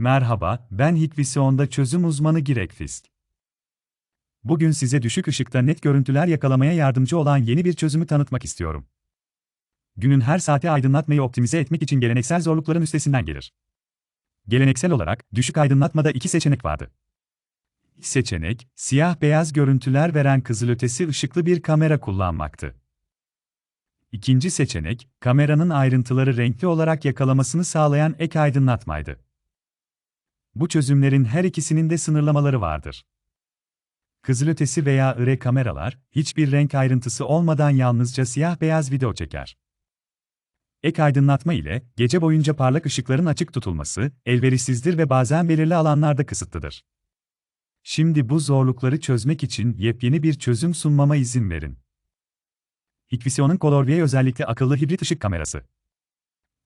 Merhaba, ben Hikvision'da çözüm uzmanı Girek Fisk. Bugün size düşük ışıkta net görüntüler yakalamaya yardımcı olan yeni bir çözümü tanıtmak istiyorum. Günün her saati aydınlatmayı optimize etmek için geleneksel zorlukların üstesinden gelir. Geleneksel olarak, düşük aydınlatmada iki seçenek vardı. Seçenek, siyah-beyaz görüntüler veren kızılötesi ışıklı bir kamera kullanmaktı. İkinci seçenek, kameranın ayrıntıları renkli olarak yakalamasını sağlayan ek aydınlatmaydı. Bu çözümlerin her ikisinin de sınırlamaları vardır. Kızılötesi veya IR kameralar, hiçbir renk ayrıntısı olmadan yalnızca siyah-beyaz video çeker. Ek aydınlatma ile, gece boyunca parlak ışıkların açık tutulması, elverişsizdir ve bazen belirli alanlarda kısıtlıdır. Şimdi bu zorlukları çözmek için yepyeni bir çözüm sunmama izin verin. Hikvision'un ColorView özellikle akıllı hibrit ışık kamerası.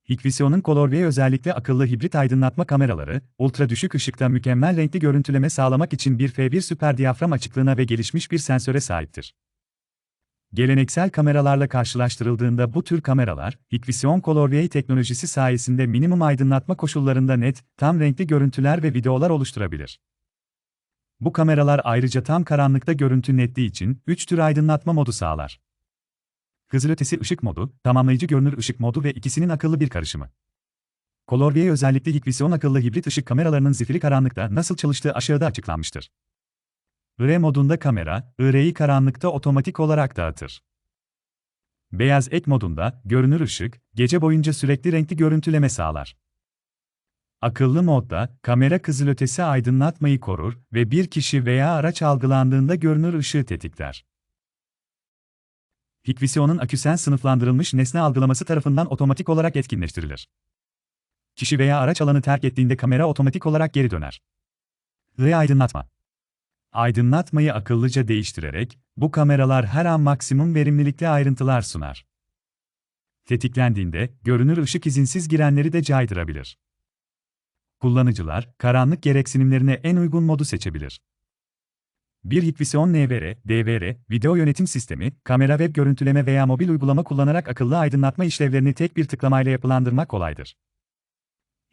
Hikvision'un ColorView özellikle akıllı hibrit aydınlatma kameraları, ultra düşük ışıkta mükemmel renkli görüntüleme sağlamak için bir F1 süper diyafram açıklığına ve gelişmiş bir sensöre sahiptir. Geleneksel kameralarla karşılaştırıldığında bu tür kameralar, Hikvision ColorView teknolojisi sayesinde minimum aydınlatma koşullarında net, tam renkli görüntüler ve videolar oluşturabilir. Bu kameralar ayrıca tam karanlıkta görüntü netliği için 3 tür aydınlatma modu sağlar. Kızılötesi ışık modu, tamamlayıcı görünür ışık modu ve ikisinin akıllı bir karışımı. ColorView özellikle Hikvision akıllı hibrit ışık kameralarının zifiri karanlıkta nasıl çalıştığı aşağıda açıklanmıştır. IR modunda kamera, IR'yi karanlıkta otomatik olarak dağıtır. Beyaz ek modunda, görünür ışık, gece boyunca sürekli renkli görüntüleme sağlar. Akıllı modda, kamera kızılötesi aydınlatmayı korur ve bir kişi veya araç algılandığında görünür ışığı tetikler. Hikvision'un aküsen sınıflandırılmış nesne algılaması tarafından otomatik olarak etkinleştirilir. Kişi veya araç alanı terk ettiğinde kamera otomatik olarak geri döner. Ve aydınlatma. Aydınlatmayı akıllıca değiştirerek, bu kameralar her an maksimum verimlilikte ayrıntılar sunar. Tetiklendiğinde, görünür ışık izinsiz girenleri de caydırabilir. Kullanıcılar, karanlık gereksinimlerine en uygun modu seçebilir. Bir Hikvision NVR, DVR, video yönetim sistemi, kamera web görüntüleme veya mobil uygulama kullanarak akıllı aydınlatma işlevlerini tek bir tıklamayla yapılandırmak kolaydır.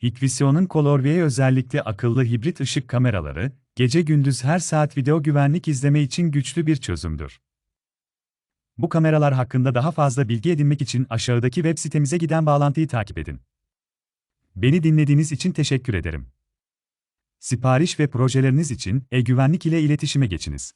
Hikvision'un ColorView özellikle akıllı hibrit ışık kameraları, gece gündüz her saat video güvenlik izleme için güçlü bir çözümdür. Bu kameralar hakkında daha fazla bilgi edinmek için aşağıdaki web sitemize giden bağlantıyı takip edin. Beni dinlediğiniz için teşekkür ederim. Sipariş ve projeleriniz için e-güvenlik ile iletişime geçiniz.